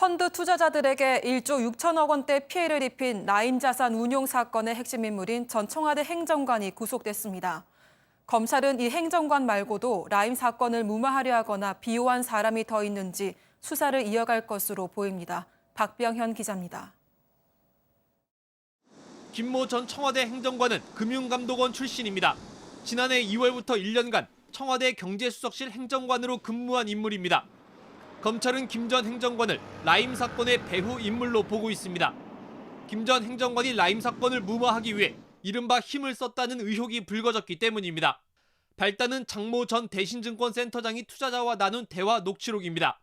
펀드 투자자들에게 1조 6천억 원대 피해를 입힌 라임자산 운용 사건의 핵심 인물인 전 청와대 행정관이 구속됐습니다. 검찰은 이 행정관 말고도 라임 사건을 무마하려 하거나 비호한 사람이 더 있는지 수사를 이어갈 것으로 보입니다. 박병현 기자입니다. 김모 전 청와대 행정관은 금융감독원 출신입니다. 지난해 2월부터 1년간 청와대 경제수석실 행정관으로 근무한 인물입니다. 검찰은 김 전 행정관을 라임 사건의 배후 인물로 보고 있습니다. 김 전 행정관이 라임 사건을 무마하기 위해 이른바 힘을 썼다는 의혹이 불거졌기 때문입니다. 발단은 장모 전 대신증권 센터장이 투자자와 나눈 대화 녹취록입니다.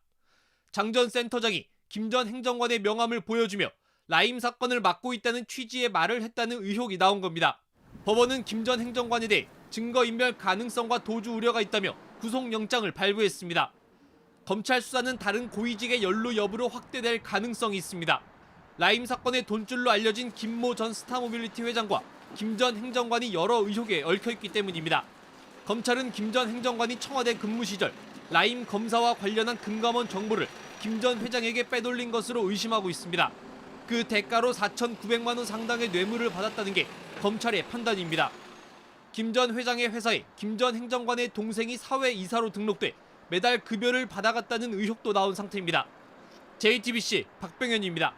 장 전 센터장이 김 전 행정관의 명함을 보여주며 라임 사건을 맡고 있다는 취지의 말을 했다는 의혹이 나온 겁니다. 법원은 김 전 행정관에 대해 증거인멸 가능성과 도주 우려가 있다며 구속영장을 발부했습니다. 검찰 수사는 다른 고위직의 연루 여부로 확대될 가능성이 있습니다. 라임 사건의 돈줄로 알려진 김모 전 스타모빌리티 회장과 김 전 행정관이 여러 의혹에 얽혀 있기 때문입니다. 검찰은 김 전 행정관이 청와대 근무 시절 라임 검사와 관련한 금감원 정보를 김 전 회장에게 빼돌린 것으로 의심하고 있습니다. 그 대가로 4,900만 원 상당의 뇌물을 받았다는 게 검찰의 판단입니다. 김 전 회장의 회사에 김 전 행정관의 동생이 사회 이사로 등록돼 매달 급여를 받아갔다는 의혹도 나온 상태입니다. JTBC 박병현입니다.